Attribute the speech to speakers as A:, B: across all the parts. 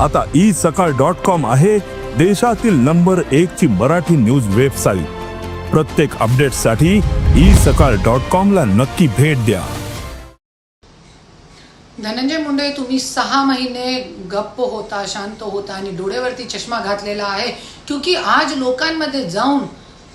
A: आता ई सकाळ dot com आहे देशातील नंबर एक ची मराठी न्यूज वेबसाईट. प्रत्येक अपडेटसाठी ई सकाळ डॉट कॉम ला नक्की भेट द्या.
B: धनंजय मुंडे तुम्ही सहा महिने गप्प होता शांत होता आणि डोळ्यावरती चष्मा घातलेला आहे. क्योंकि आज लोकांमध्ये जाऊन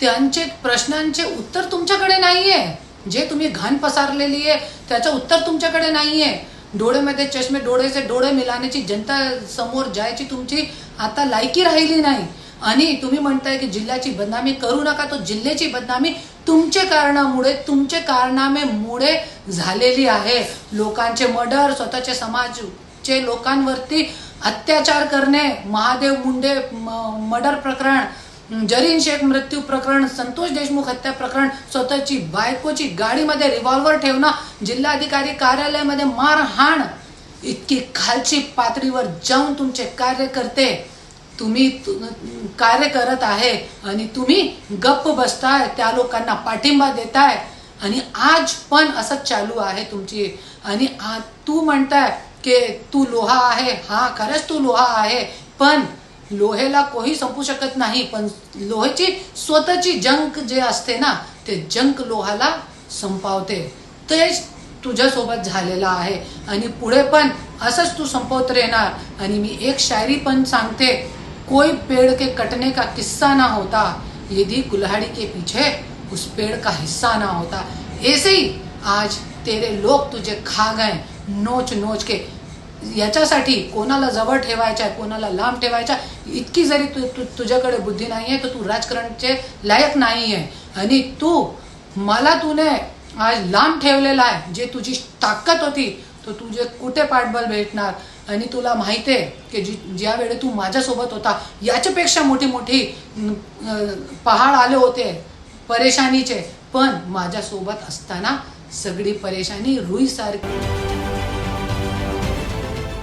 B: त्यांचे प्रश्नांचे उत्तर तुमच्याकडे नाहीये. जे तुम्ही घाण पसारलेली आहे त्याचं उत्तर तुमच्याकडे नाहीये. डोळ्यामध्ये चष्मे डोळ्याचे डोळे मिळाण्याची जनता समोर जायची तुमची आता लायकी राहिली नाही. आणि तुम्ही म्हणताय की जिल्ह्याची बदनामी करू नका तो जिल्ह्याची बदनामी तुमच्या कारणामुळे तुमचे कारनामेमुळे झालेली आहे. लोकांचे मर्डर स्वतःचे समाजचे लोकांवरती अत्याचार करणे महादेव मुंडे मर्डर प्रकरण जरीन शेख मृत्यू प्रकरण संतोष देशमुख हत्या प्रकरण स्वतःची बायकोची गाडीमध्ये रिव्हॉल्वर ठेवणं जिल्हाधिकारी कार्यालयामध्ये मारहाण इतकी खालची पातळीवर जाऊन तुमचे कार्यकर्ते तुम्ही कार्य करत आहे आणि तुम्ही गप्प बसताय त्या लोकांना पाठिंबा देताय. आणि आज पण असं चालू आहे तुमची. आणि तू म्हणताय की तू लोहा आहे. हा खरंच तू लोहा आहे. पण लोहेला कोही संपू शकत नाही पण लोहेची स्वतःची जंक जे असते ना ते जंक लोहाला संपावते. तेच तुझ्यासोबत झालेलं आहे. आणि पुढे पण असंच तू संपवत राहणार. आणि मी एक शायरी पण सांगते कोई पेड़ के कटने का किस्सा ना होता यदि कुल्हाड़ी के पीछे उस पेड़ का हिस्सा ना होता। ऐसे ही आज तेरे लोक तुझे खा गए नोच नोच के। याच्यासाठी कोणाला जवळ ठेवायच्या कोणाला लांब ठेवायच्या इतकी जरी तू तु, तुझ्याकडे बुद्धी नाही आहे तर तू राजकारणचे लायक नाही आहे आणि तू मला तुने आज लांब ठेवलेला आहे जे तुझी ताकद होती तर तुझे कुठे पाठबळ भेटणार? आणि तुला माहिती आहे की जी ज्या तू माझ्यासोबत होता याच्यापेक्षा मोठी मोठी पहाड आले होते परेशानीचे. पण माझ्यासोबत असताना सगळी परेशानी रुईसारखी.